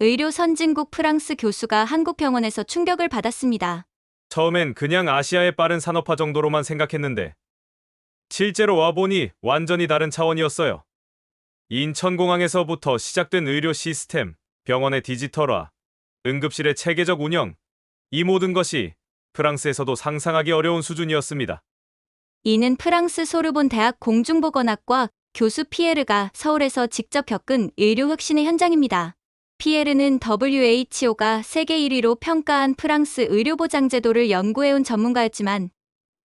의료 선진국 프랑스 교수가 한국 병원에서 충격을 받았습니다. 처음엔 그냥 아시아의 빠른 산업화 정도로만 생각했는데 실제로 와보니 완전히 다른 차원이었어요. 인천공항에서부터 시작된 의료 시스템, 병원의 디지털화, 응급실의 체계적 운영, 이 모든 것이 프랑스에서도 상상하기 어려운 수준이었습니다. 이는 프랑스 소르본 대학 공중보건학과 교수 피에르가 서울에서 직접 겪은 의료 혁신의 현장입니다. 피에르는 WHO가 세계 1위로 평가한 프랑스 의료보장제도를 연구해온 전문가였지만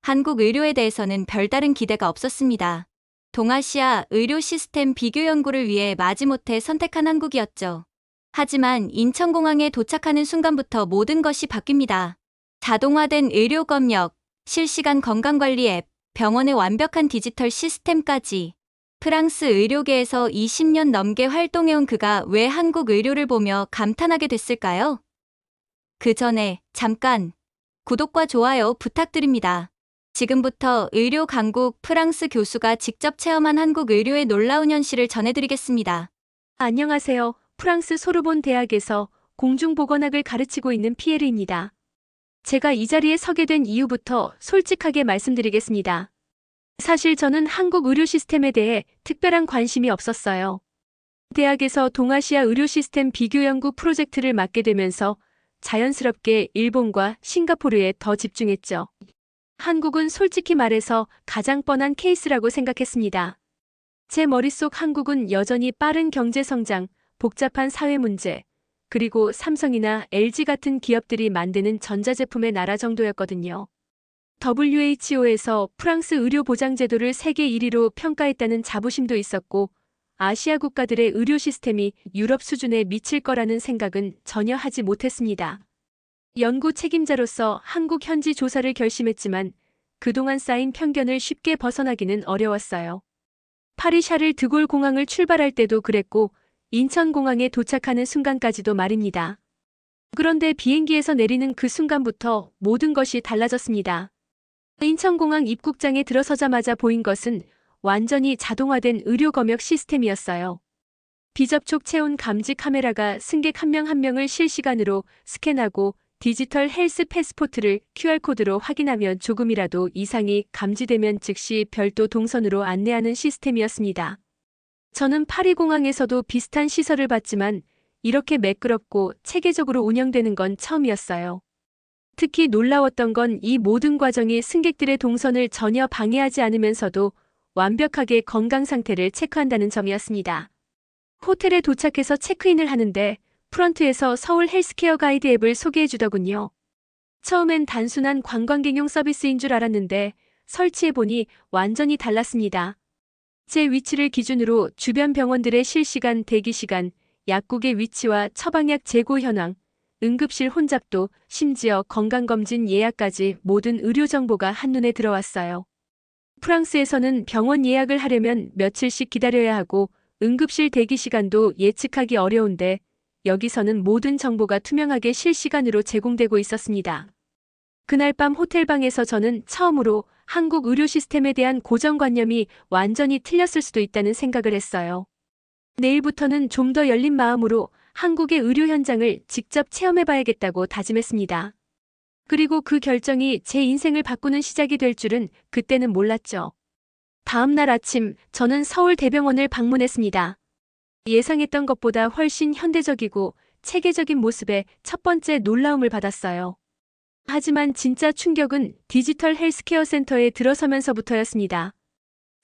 한국 의료에 대해서는 별다른 기대가 없었습니다. 동아시아 의료 시스템 비교 연구를 위해 마지못해 선택한 한국이었죠. 하지만 인천공항에 도착하는 순간부터 모든 것이 바뀝니다. 자동화된 의료 검역, 실시간 건강관리 앱, 병원의 완벽한 디지털 시스템까지 프랑스 의료계에서 20년 넘게 활동해온 그가 왜 한국 의료를 보며 감탄하게 됐을까요? 그 전에 잠깐 구독과 좋아요 부탁드립니다. 지금부터 의료 강국 프랑스 교수가 직접 체험한 한국 의료의 놀라운 현실을 전해드리겠습니다. 안녕하세요. 프랑스 소르본 대학에서 공중보건학을 가르치고 있는 피에르입니다. 제가 이 자리에 서게 된 이유부터 솔직하게 말씀드리겠습니다. 사실 저는 한국 의료 시스템에 대해 특별한 관심이 없었어요. 대학에서 동아시아 의료 시스템 비교 연구 프로젝트를 맡게 되면서 자연스럽게 일본과 싱가포르에 더 집중했죠. 한국은 솔직히 말해서 가장 뻔한 케이스라고 생각했습니다. 제 머릿속 한국은 여전히 빠른 경제 성장, 복잡한 사회 문제, 그리고 삼성이나 LG 같은 기업들이 만드는 전자제품의 나라 정도였거든요. WHO에서 프랑스 의료 보장 제도를 세계 1위로 평가했다는 자부심도 있었고, 아시아 국가들의 의료 시스템이 유럽 수준에 미칠 거라는 생각은 전혀 하지 못했습니다. 연구 책임자로서 한국 현지 조사를 결심했지만, 그동안 쌓인 편견을 쉽게 벗어나기는 어려웠어요. 파리 샤를 드골 공항을 출발할 때도 그랬고, 인천공항에 도착하는 순간까지도 말입니다. 그런데 비행기에서 내리는 그 순간부터 모든 것이 달라졌습니다. 인천공항 입국장에 들어서자마자 보인 것은 완전히 자동화된 의료 검역 시스템이었어요. 비접촉 체온 감지 카메라가 승객 한명한 명을 실시간으로 스캔하고 디지털 헬스 패스포트를 QR코드로 확인하면 조금이라도 이상이 감지되면 즉시 별도 동선으로 안내하는 시스템이었습니다. 저는 파리공항에서도 비슷한 시설을 봤지만 이렇게 매끄럽고 체계적으로 운영되는 건 처음이었어요. 특히 놀라웠던 건 이 모든 과정이 승객들의 동선을 전혀 방해하지 않으면서도 완벽하게 건강 상태를 체크한다는 점이었습니다. 호텔에 도착해서 체크인을 하는데 프런트에서 서울 헬스케어 가이드 앱을 소개해 주더군요. 처음엔 단순한 관광객용 서비스인 줄 알았는데 설치해보니 완전히 달랐습니다. 제 위치를 기준으로 주변 병원들의 실시간 대기 시간, 약국의 위치와 처방약 재고 현황, 응급실 혼잡도, 심지어 건강검진 예약까지 모든 의료 정보가 한눈에 들어왔어요. 프랑스에서는 병원 예약을 하려면 며칠씩 기다려야 하고 응급실 대기 시간도 예측하기 어려운데 여기서는 모든 정보가 투명하게 실시간으로 제공되고 있었습니다. 그날 밤 호텔방에서 저는 처음으로 한국 의료 시스템에 대한 고정관념이 완전히 틀렸을 수도 있다는 생각을 했어요. 내일부터는 좀 더 열린 마음으로 한국의 의료 현장을 직접 체험해봐야겠다고 다짐했습니다. 그리고 그 결정이 제 인생을 바꾸는 시작이 될 줄은 그때는 몰랐죠. 다음 날 아침 저는 서울 대병원을 방문했습니다. 예상했던 것보다 훨씬 현대적이고 체계적인 모습에 첫 번째 놀라움을 받았어요. 하지만 진짜 충격은 디지털 헬스케어 센터에 들어서면서부터였습니다.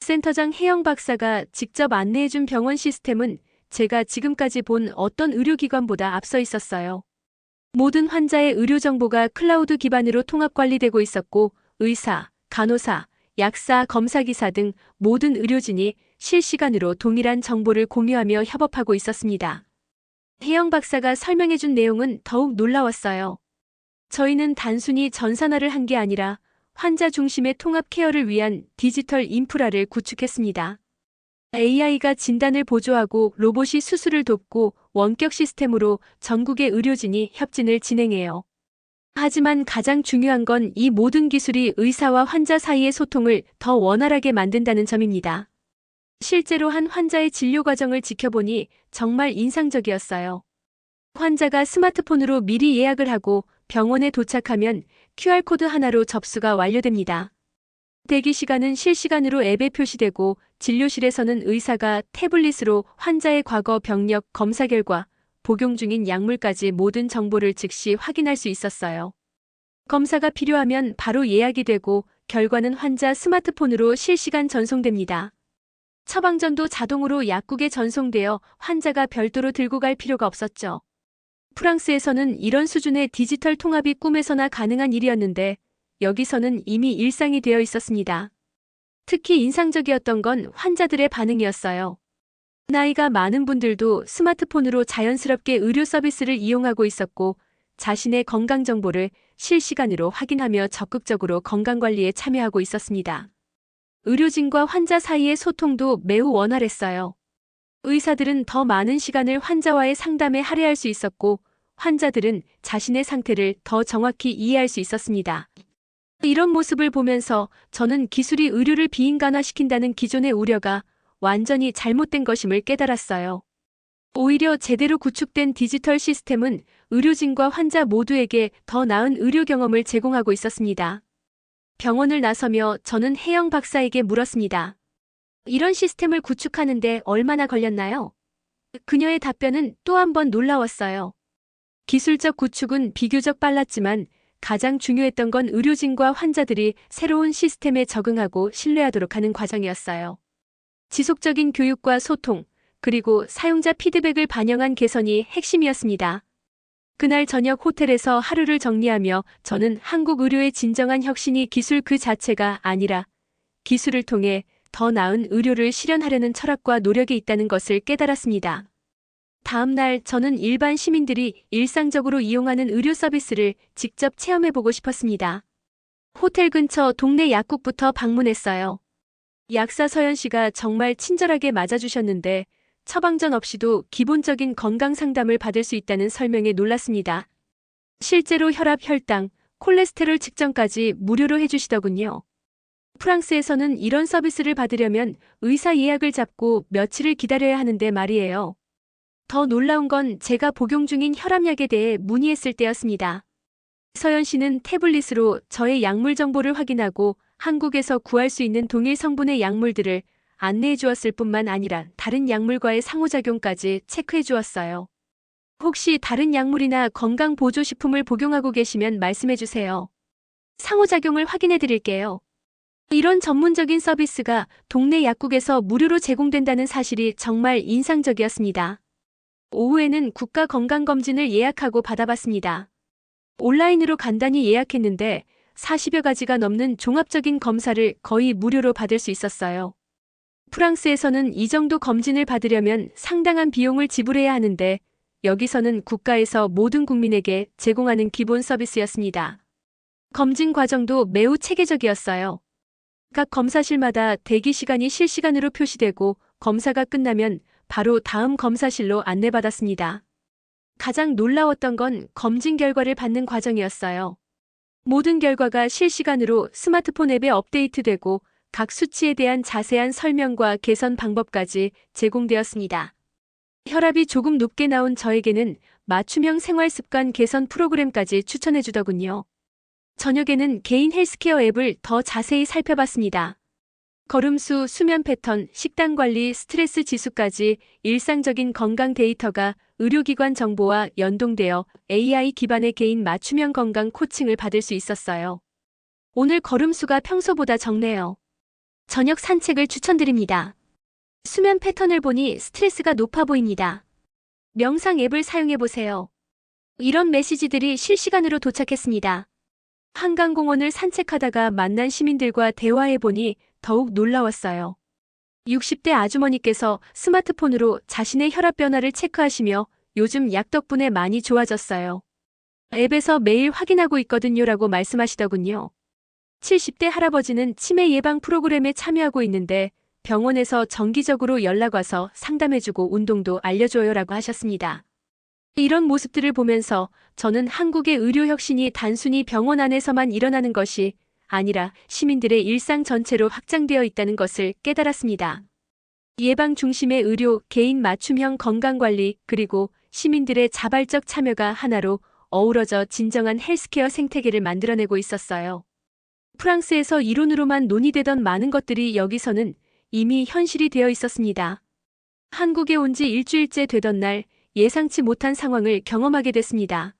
센터장 혜영 박사가 직접 안내해준 병원 시스템은 제가 지금까지 본 어떤 의료기관보다 앞서 있었어요. 모든 환자의 의료 정보가 클라우드 기반으로 통합 관리되고 있었고 의사, 간호사, 약사, 검사기사 등 모든 의료진이 실시간으로 동일한 정보를 공유하며 협업하고 있었습니다. 혜영 박사가 설명해준 내용은 더욱 놀라웠어요. 저희는 단순히 전산화를 한 게 아니라 환자 중심의 통합 케어를 위한 디지털 인프라를 구축했습니다. AI가 진단을 보조하고 로봇이 수술을 돕고 원격 시스템으로 전국의 의료진이 협진을 진행해요. 하지만 가장 중요한 건 이 모든 기술이 의사와 환자 사이의 소통을 더 원활하게 만든다는 점입니다. 실제로 한 환자의 진료 과정을 지켜보니 정말 인상적이었어요. 환자가 스마트폰으로 미리 예약을 하고 병원에 도착하면 QR코드 하나로 접수가 완료됩니다. 대기 시간은 실시간으로 앱에 표시되고 진료실에서는 의사가 태블릿으로 환자의 과거 병력 검사 결과 복용 중인 약물까지 모든 정보를 즉시 확인할 수 있었어요. 검사가 필요하면 바로 예약이 되고 결과는 환자 스마트폰으로 실시간 전송됩니다. 처방전도 자동으로 약국에 전송되어 환자가 별도로 들고 갈 필요가 없었죠. 프랑스에서는 이런 수준의 디지털 통합이 꿈에서나 가능한 일이었는데 여기서는 이미 일상이 되어 있었습니다. 특히 인상적이었던 건 환자들의 반응이었어요. 나이가 많은 분들도 스마트폰으로 자연스럽게 의료 서비스를 이용하고 있었고 자신의 건강 정보를 실시간으로 확인하며 적극적으로 건강관리에 참여하고 있었습니다. 의료진과 환자 사이의 소통도 매우 원활했어요. 의사들은 더 많은 시간을 환자와의 상담에 할애할 수 있었고 환자들은 자신의 상태를 더 정확히 이해할 수 있었습니다. 이런 모습을 보면서 저는 기술이 의료를 비인간화시킨다는 기존의 우려가 완전히 잘못된 것임을 깨달았어요. 오히려 제대로 구축된 디지털 시스템은 의료진과 환자 모두에게 더 나은 의료 경험을 제공하고 있었습니다. 병원을 나서며 저는 혜영 박사에게 물었습니다. 이런 시스템을 구축하는데 얼마나 걸렸나요? 그녀의 답변은 또 한 번 놀라웠어요. 기술적 구축은 비교적 빨랐지만 가장 중요했던 건 의료진과 환자들이 새로운 시스템에 적응하고 신뢰하도록 하는 과정이었어요. 지속적인 교육과 소통, 그리고 사용자 피드백을 반영한 개선이 핵심이었습니다. 그날 저녁 호텔에서 하루를 정리하며 저는 한국 의료의 진정한 혁신이 기술 그 자체가 아니라 기술을 통해 더 나은 의료를 실현하려는 철학과 노력이 있다는 것을 깨달았습니다. 다음 날 저는 일반 시민들이 일상적으로 이용하는 의료 서비스를 직접 체험해보고 싶었습니다. 호텔 근처 동네 약국부터 방문했어요. 약사 서연 씨가 정말 친절하게 맞아주셨는데 처방전 없이도 기본적인 건강 상담을 받을 수 있다는 설명에 놀랐습니다. 실제로 혈압, 혈당, 콜레스테롤 측정까지 무료로 해주시더군요. 프랑스에서는 이런 서비스를 받으려면 의사 예약을 잡고 며칠을 기다려야 하는데 말이에요. 더 놀라운 건 제가 복용 중인 혈압약에 대해 문의했을 때였습니다. 서연 씨는 태블릿으로 저의 약물 정보를 확인하고 한국에서 구할 수 있는 동일 성분의 약물들을 안내해 주었을 뿐만 아니라 다른 약물과의 상호작용까지 체크해 주었어요. 혹시 다른 약물이나 건강보조식품을 복용하고 계시면 말씀해 주세요. 상호작용을 확인해 드릴게요. 이런 전문적인 서비스가 동네 약국에서 무료로 제공된다는 사실이 정말 인상적이었습니다. 오후에는 국가 건강검진을 예약하고 받아봤습니다. 온라인으로 간단히 예약했는데 40여 가지가 넘는 종합적인 검사를 거의 무료로 받을 수 있었어요. 프랑스에서는 이 정도 검진을 받으려면 상당한 비용을 지불해야 하는데 여기서는 국가에서 모든 국민에게 제공하는 기본 서비스였습니다. 검진 과정도 매우 체계적이었어요. 각 검사실마다 대기 시간이 실시간으로 표시되고 검사가 끝나면 바로 다음 검사실로 안내받았습니다. 가장 놀라웠던 건 검진 결과를 받는 과정이었어요. 모든 결과가 실시간으로 스마트폰 앱에 업데이트되고 각 수치에 대한 자세한 설명과 개선 방법까지 제공되었습니다. 혈압이 조금 높게 나온 저에게는 맞춤형 생활습관 개선 프로그램까지 추천해 주더군요. 저녁에는 개인 헬스케어 앱을 더 자세히 살펴봤습니다. 걸음수, 수면 패턴, 식단 관리, 스트레스 지수까지 일상적인 건강 데이터가 의료기관 정보와 연동되어 AI 기반의 개인 맞춤형 건강 코칭을 받을 수 있었어요. 오늘 걸음수가 평소보다 적네요. 저녁 산책을 추천드립니다. 수면 패턴을 보니 스트레스가 높아 보입니다. 명상 앱을 사용해 보세요. 이런 메시지들이 실시간으로 도착했습니다. 한강공원을 산책하다가 만난 시민들과 대화해 보니 더욱 놀라웠어요. 60대 아주머니께서 스마트폰으로 자신의 혈압 변화를 체크하시며 요즘 약 덕분에 많이 좋아졌어요. 앱에서 매일 확인하고 있거든요라고 말씀하시더군요. 70대 할아버지는 치매 예방 프로그램에 참여하고 있는데 병원에서 정기적으로 연락 와서 상담해주고 운동도 알려줘요라고 하셨습니다. 이런 모습들을 보면서 저는 한국의 의료 혁신이 단순히 병원 안에서만 일어나는 것이 아니라 시민들의 일상 전체로 확장되어 있다는 것을 깨달았습니다. 예방 중심의 의료, 개인 맞춤형 건강관리, 그리고 시민들의 자발적 참여가 하나로 어우러져 진정한 헬스케어 생태계를 만들어내고 있었어요. 프랑스에서 이론으로만 논의되던 많은 것들이 여기서는 이미 현실이 되어 있었습니다. 한국에 온 지 일주일째 되던 날 예상치 못한 상황을 경험하게 됐습니다.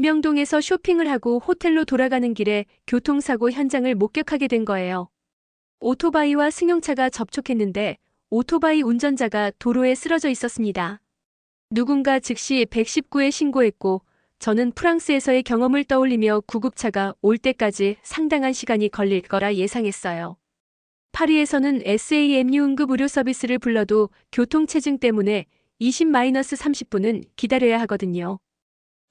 명동에서 쇼핑을 하고 호텔로 돌아가는 길에 교통사고 현장을 목격하게 된 거예요. 오토바이와 승용차가 접촉했는데 오토바이 운전자가 도로에 쓰러져 있었습니다. 누군가 즉시 119에 신고했고 저는 프랑스에서의 경험을 떠올리며 구급차가 올 때까지 상당한 시간이 걸릴 거라 예상했어요. 파리에서는 SAMU 응급 의료 서비스를 불러도 교통체증 때문에 20-30분은 기다려야 하거든요.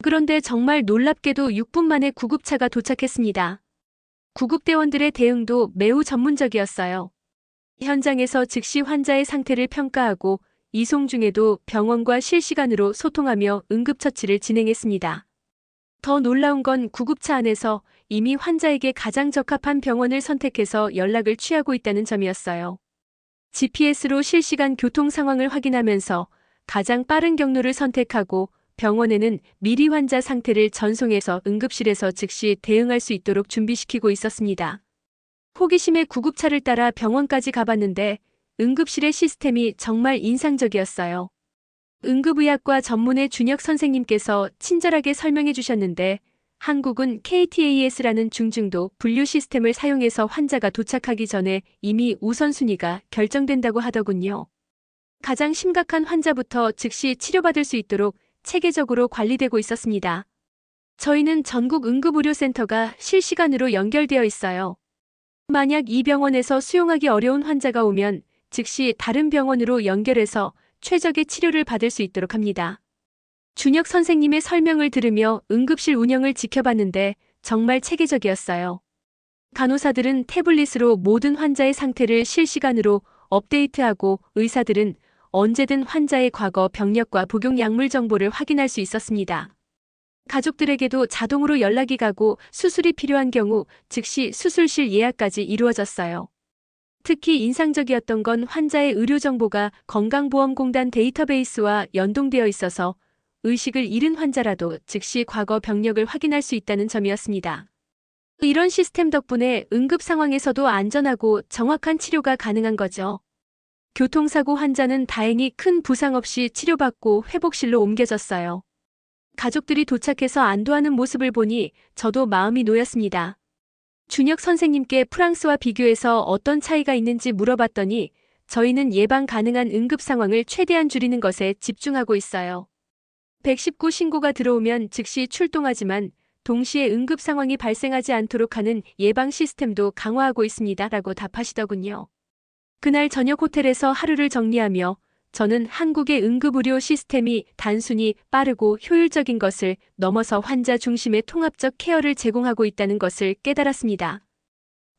그런데 정말 놀랍게도 6분 만에 구급차가 도착했습니다. 구급대원들의 대응도 매우 전문적이었어요. 현장에서 즉시 환자의 상태를 평가하고 이송 중에도 병원과 실시간으로 소통하며 응급처치를 진행했습니다. 더 놀라운 건 구급차 안에서 이미 환자에게 가장 적합한 병원을 선택해서 연락을 취하고 있다는 점이었어요. GPS로 실시간 교통 상황을 확인하면서 가장 빠른 경로를 선택하고 병원에는 미리 환자 상태를 전송해서 응급실에서 즉시 대응할 수 있도록 준비시키고 있었습니다. 호기심에 구급차를 따라 병원까지 가봤는데 응급실의 시스템이 정말 인상적이었어요. 응급의학과 전문의 준혁 선생님께서 친절하게 설명해 주셨는데 한국은 KTAS라는 중증도 분류 시스템을 사용해서 환자가 도착하기 전에 이미 우선순위가 결정된다고 하더군요. 가장 심각한 환자부터 즉시 치료받을 수 있도록 체계적으로 관리되고 있었습니다. 저희는 전국 응급의료센터가 실시간으로 연결되어 있어요. 만약 이 병원에서 수용하기 어려운 환자가 오면 즉시 다른 병원으로 연결해서 최적의 치료를 받을 수 있도록 합니다. 준혁 선생님의 설명을 들으며 응급실 운영을 지켜봤는데 정말 체계적이었어요. 간호사들은 태블릿으로 모든 환자의 상태를 실시간으로 업데이트하고 의사들은 언제든 환자의 과거 병력과 복용 약물 정보를 확인할 수 있었습니다. 가족들에게도 자동으로 연락이 가고 수술이 필요한 경우 즉시 수술실 예약까지 이루어졌어요. 특히 인상적이었던 건 환자의 의료 정보가 건강보험공단 데이터베이스와 연동되어 있어서 의식을 잃은 환자라도 즉시 과거 병력을 확인할 수 있다는 점이었습니다. 이런 시스템 덕분에 응급 상황에서도 안전하고 정확한 치료가 가능한 거죠. 교통사고 환자는 다행히 큰 부상 없이 치료받고 회복실로 옮겨졌어요. 가족들이 도착해서 안도하는 모습을 보니 저도 마음이 놓였습니다. 준혁 선생님께 프랑스와 비교해서 어떤 차이가 있는지 물어봤더니 저희는 예방 가능한 응급 상황을 최대한 줄이는 것에 집중하고 있어요. 119 신고가 들어오면 즉시 출동하지만 동시에 응급 상황이 발생하지 않도록 하는 예방 시스템도 강화하고 있습니다. 라고 답하시더군요. 그날 저녁 호텔에서 하루를 정리하며 저는 한국의 응급의료 시스템이 단순히 빠르고 효율적인 것을 넘어서 환자 중심의 통합적 케어를 제공하고 있다는 것을 깨달았습니다.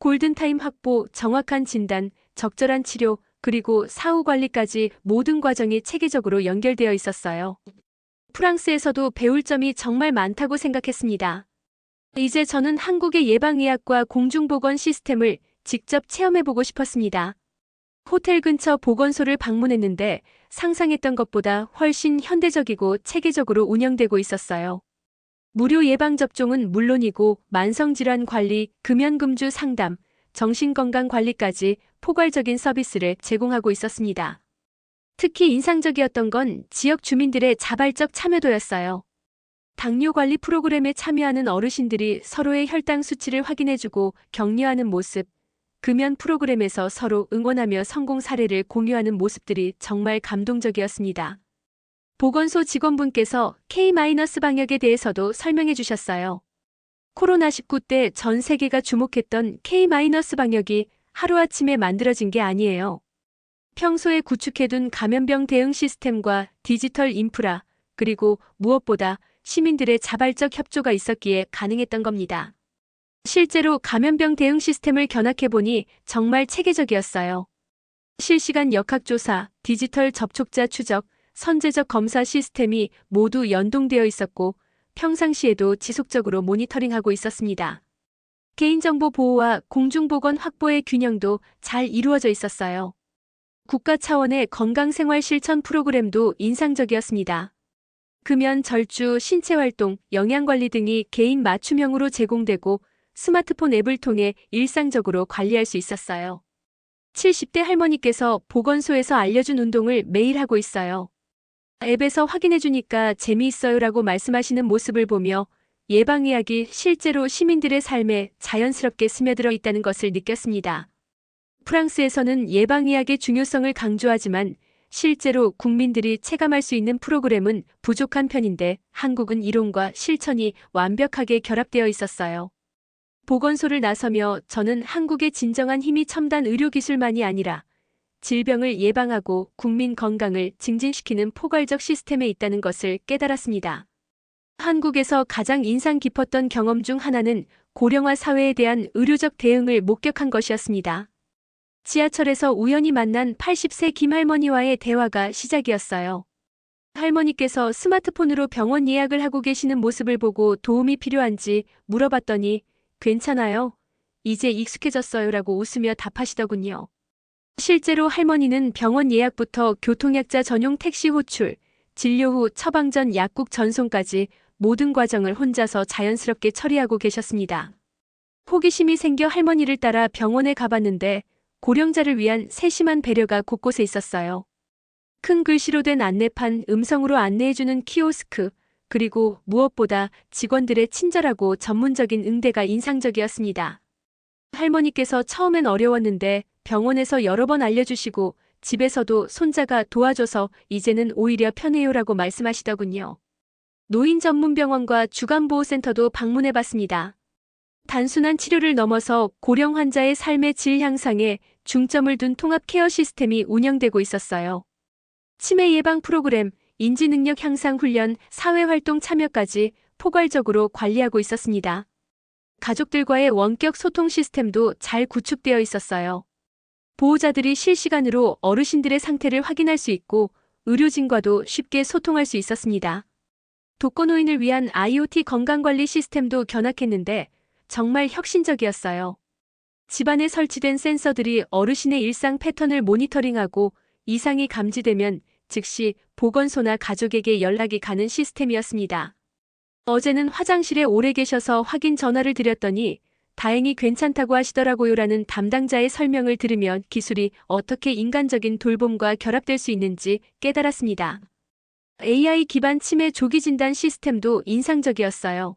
골든타임 확보, 정확한 진단, 적절한 치료, 그리고 사후 관리까지 모든 과정이 체계적으로 연결되어 있었어요. 프랑스에서도 배울 점이 정말 많다고 생각했습니다. 이제 저는 한국의 예방의학과 공중보건 시스템을 직접 체험해보고 싶었습니다. 호텔 근처 보건소를 방문했는데 상상했던 것보다 훨씬 현대적이고 체계적으로 운영되고 있었어요. 무료 예방접종은 물론이고 만성질환 관리, 금연금주 상담, 정신건강 관리까지 포괄적인 서비스를 제공하고 있었습니다. 특히 인상적이었던 건 지역 주민들의 자발적 참여도였어요. 당뇨 관리 프로그램에 참여하는 어르신들이 서로의 혈당 수치를 확인해주고 격려하는 모습, 금연 프로그램에서 서로 응원하며 성공 사례를 공유하는 모습들이 정말 감동적이었습니다. 보건소 직원분께서 K-방역에 대해서도 설명해 주셨어요. 코로나19 때 전 세계가 주목했던 K-방역이 하루아침에 만들어진 게 아니에요. 평소에 구축해둔 감염병 대응 시스템과 디지털 인프라, 그리고 무엇보다 시민들의 자발적 협조가 있었기에 가능했던 겁니다. 실제로 감염병 대응 시스템을 견학해보니 정말 체계적이었어요. 실시간 역학조사, 디지털 접촉자 추적, 선제적 검사 시스템이 모두 연동되어 있었고 평상시에도 지속적으로 모니터링하고 있었습니다. 개인정보 보호와 공중보건 확보의 균형도 잘 이루어져 있었어요. 국가 차원의 건강생활 실천 프로그램도 인상적이었습니다. 금연, 절주, 신체 활동, 영양 관리 등이 개인 맞춤형으로 제공되고 스마트폰 앱을 통해 일상적으로 관리할 수 있었어요. 70대 할머니께서 보건소에서 알려준 운동을 매일 하고 있어요. 앱에서 확인해주니까 재미있어요 라고 말씀하시는 모습을 보며 예방의학이 실제로 시민들의 삶에 자연스럽게 스며들어 있다는 것을 느꼈습니다. 프랑스에서는 예방의학의 중요성을 강조하지만 실제로 국민들이 체감할 수 있는 프로그램은 부족한 편인데 한국은 이론과 실천이 완벽하게 결합되어 있었어요. 보건소를 나서며 저는 한국의 진정한 힘이 첨단 의료기술만이 아니라 질병을 예방하고 국민 건강을 증진시키는 포괄적 시스템에 있다는 것을 깨달았습니다. 한국에서 가장 인상 깊었던 경험 중 하나는 고령화 사회에 대한 의료적 대응을 목격한 것이었습니다. 지하철에서 우연히 만난 80세 김할머니와의 대화가 시작이었어요. 할머니께서 스마트폰으로 병원 예약을 하고 계시는 모습을 보고 도움이 필요한지 물어봤더니 괜찮아요. 이제 익숙해졌어요라고 웃으며 답하시더군요. 실제로 할머니는 병원 예약부터 교통약자 전용 택시 호출, 진료 후 처방 전 약국 전송까지 모든 과정을 혼자서 자연스럽게 처리하고 계셨습니다. 호기심이 생겨 할머니를 따라 병원에 가봤는데 고령자를 위한 세심한 배려가 곳곳에 있었어요. 큰 글씨로 된 안내판, 음성으로 안내해주는 키오스크, 그리고 무엇보다 직원들의 친절하고 전문적인 응대가 인상적이었습니다. 할머니께서 처음엔 어려웠는데 병원에서 여러 번 알려주시고 집에서도 손자가 도와줘서 이제는 오히려 편해요라고 말씀하시더군요. 노인 전문 병원과 주간보호센터도 방문해 봤습니다. 단순한 치료를 넘어서 고령 환자의 삶의 질 향상에 중점을 둔 통합 케어 시스템이 운영되고 있었어요. 치매 예방 프로그램, 인지능력 향상 훈련, 사회활동 참여까지 포괄적으로 관리하고 있었습니다. 가족들과의 원격 소통 시스템도 잘 구축되어 있었어요. 보호자들이 실시간으로 어르신들의 상태를 확인할 수 있고 의료진과도 쉽게 소통할 수 있었습니다. 독거노인을 위한 IoT 건강관리 시스템도 견학했는데 정말 혁신적이었어요. 집안에 설치된 센서들이 어르신의 일상 패턴을 모니터링하고 이상이 감지되면 즉시 보건소나 가족에게 연락이 가는 시스템이었습니다. 어제는 화장실에 오래 계셔서 확인 전화를 드렸더니 다행히 괜찮다고 하시더라고요라는 담당자의 설명을 들으면 기술이 어떻게 인간적인 돌봄과 결합될 수 있는지 깨달았습니다. AI 기반 치매 조기 진단 시스템도 인상적이었어요.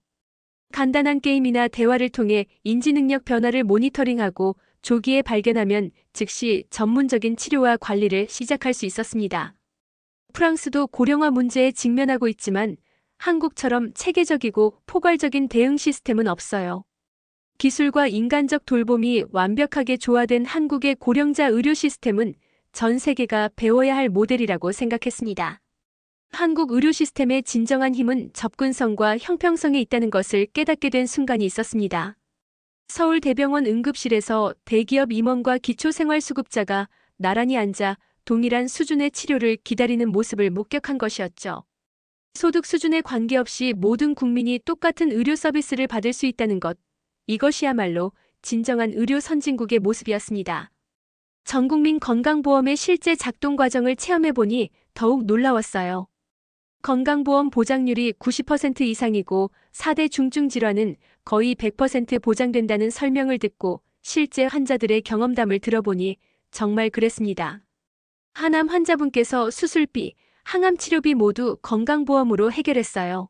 간단한 게임이나 대화를 통해 인지능력 변화를 모니터링하고 조기에 발견하면 즉시 전문적인 치료와 관리를 시작할 수 있었습니다. 프랑스도 고령화 문제에 직면하고 있지만 한국처럼 체계적이고 포괄적인 대응 시스템은 없어요. 기술과 인간적 돌봄이 완벽하게 조화된 한국의 고령자 의료 시스템은 전 세계가 배워야 할 모델이라고 생각했습니다. 한국 의료 시스템의 진정한 힘은 접근성과 형평성에 있다는 것을 깨닫게 된 순간이 있었습니다. 서울대병원 응급실에서 대기업 임원과 기초생활수급자가 나란히 앉아 동일한 수준의 치료를 기다리는 모습을 목격한 것이었죠. 소득 수준에 관계없이 모든 국민이 똑같은 의료 서비스를 받을 수 있다는 것. 이것이야말로 진정한 의료 선진국의 모습이었습니다. 전국민 건강보험의 실제 작동 과정을 체험해보니 더욱 놀라웠어요. 건강보험 보장률이 90% 이상이고 4대 중증 질환은 거의 100% 보장된다는 설명을 듣고 실제 환자들의 경험담을 들어보니 정말 그랬습니다. 하남 환자분께서 수술비, 항암 치료비 모두 건강보험으로 해결했어요.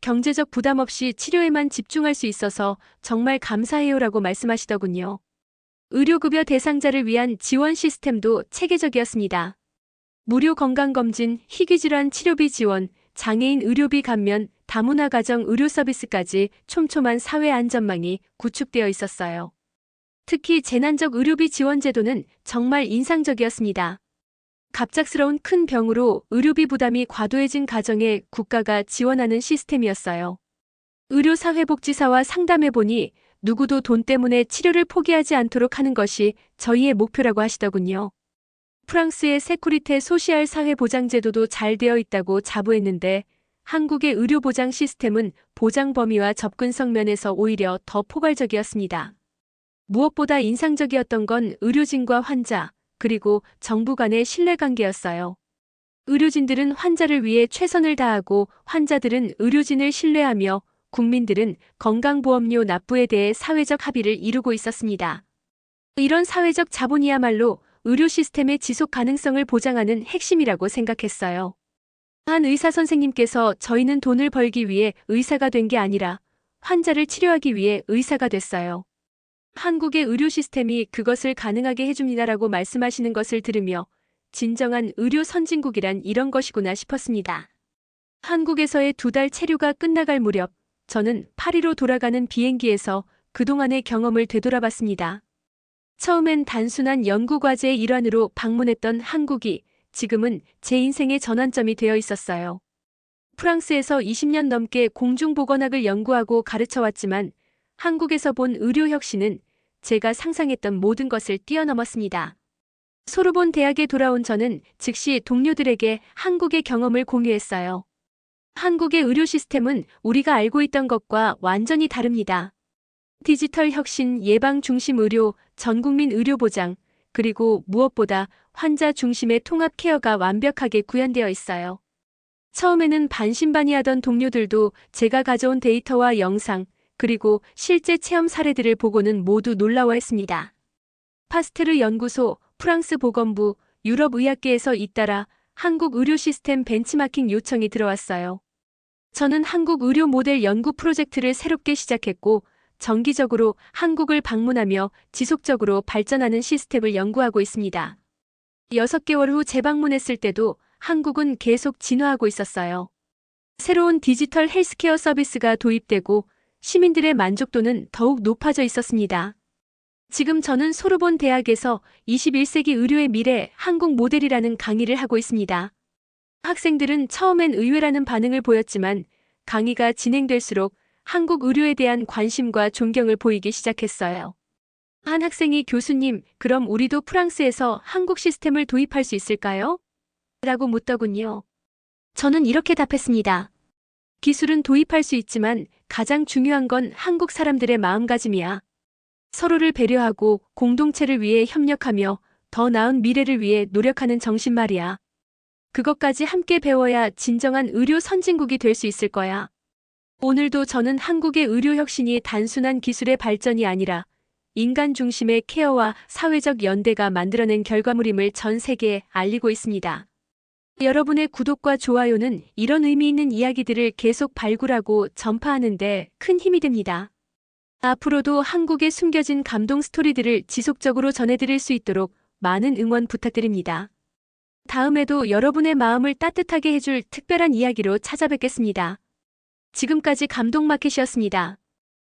경제적 부담 없이 치료에만 집중할 수 있어서 정말 감사해요라고 말씀하시더군요. 의료급여 대상자를 위한 지원 시스템도 체계적이었습니다. 무료 건강검진, 희귀질환 치료비 지원, 장애인 의료비 감면, 다문화 가정 의료 서비스까지 촘촘한 사회 안전망이 구축되어 있었어요. 특히 재난적 의료비 지원 제도는 정말 인상적이었습니다. 갑작스러운 큰 병으로 의료비 부담이 과도해진 가정에 국가가 지원하는 시스템이었어요. 의료사회복지사와 상담해보니 누구도 돈 때문에 치료를 포기하지 않도록 하는 것이 저희의 목표라고 하시더군요. 프랑스의 세쿠리테 소시알 사회보장제도도 잘 되어 있다고 자부했는데 한국의 의료보장 시스템은 보장 범위와 접근성 면에서 오히려 더 포괄적이었습니다. 무엇보다 인상적이었던 건 의료진과 환자, 그리고 정부 간의 신뢰관계였어요. 의료진들은 환자를 위해 최선을 다하고 환자들은 의료진을 신뢰하며 국민들은 건강보험료 납부에 대해 사회적 합의를 이루고 있었습니다. 이런 사회적 자본이야말로 의료 시스템의 지속 가능성을 보장하는 핵심이라고 생각했어요. 한 의사 선생님께서 저희는 돈을 벌기 위해 의사가 된 게 아니라 환자를 치료하기 위해 의사가 됐어요. 한국의 의료 시스템이 그것을 가능하게 해줍니다라고 말씀하시는 것을 들으며 진정한 의료 선진국이란 이런 것이구나 싶었습니다. 한국에서의 두 달 체류가 끝나갈 무렵 저는 파리로 돌아가는 비행기에서 그동안의 경험을 되돌아봤습니다. 처음엔 단순한 연구과제의 일환으로 방문했던 한국이 지금은 제 인생의 전환점이 되어 있었어요. 프랑스에서 20년 넘게 공중보건학을 연구하고 가르쳐 왔지만 한국에서 본 의료 혁신은 제가 상상했던 모든 것을 뛰어넘었습니다. 소르본 대학에 돌아온 저는 즉시 동료들에게 한국의 경험을 공유했어요. 한국의 의료 시스템은 우리가 알고 있던 것과 완전히 다릅니다. 디지털 혁신, 예방 중심 의료, 전국민 의료 보장, 그리고 무엇보다 환자 중심의 통합 케어가 완벽하게 구현되어 있어요. 처음에는 반신반의하던 동료들도 제가 가져온 데이터와 영상, 그리고 실제 체험 사례들을 보고는 모두 놀라워했습니다. 파스테르 연구소, 프랑스 보건부, 유럽 의학계에서 잇따라 한국 의료 시스템 벤치마킹 요청이 들어왔어요. 저는 한국 의료 모델 연구 프로젝트를 새롭게 시작했고 정기적으로 한국을 방문하며 지속적으로 발전하는 시스템을 연구하고 있습니다. 6개월 후 재방문했을 때도 한국은 계속 진화하고 있었어요. 새로운 디지털 헬스케어 서비스가 도입되고 시민들의 만족도는 더욱 높아져 있었습니다. 지금 저는 소르본 대학에서 21세기 의료의 미래 한국 모델이라는 강의를 하고 있습니다. 학생들은 처음엔 의외라는 반응을 보였지만 강의가 진행될수록 한국 의료에 대한 관심과 존경을 보이기 시작했어요. 한 학생이 교수님, 그럼 우리도 프랑스에서 한국 시스템을 도입할 수 있을까요? 라고 묻더군요. 저는 이렇게 답했습니다. 기술은 도입할 수 있지만 가장 중요한 건 한국 사람들의 마음가짐이야. 서로를 배려하고 공동체를 위해 협력하며 더 나은 미래를 위해 노력하는 정신 말이야. 그것까지 함께 배워야 진정한 의료 선진국이 될 수 있을 거야. 오늘도 저는 한국의 의료 혁신이 단순한 기술의 발전이 아니라 인간 중심의 케어와 사회적 연대가 만들어낸 결과물임을 전 세계에 알리고 있습니다. 여러분의 구독과 좋아요는 이런 의미 있는 이야기들을 계속 발굴하고 전파하는데 큰 힘이 됩니다. 앞으로도 한국의 숨겨진 감동 스토리들을 지속적으로 전해드릴 수 있도록 많은 응원 부탁드립니다. 다음에도 여러분의 마음을 따뜻하게 해줄 특별한 이야기로 찾아뵙겠습니다. 지금까지 감동마켓이었습니다.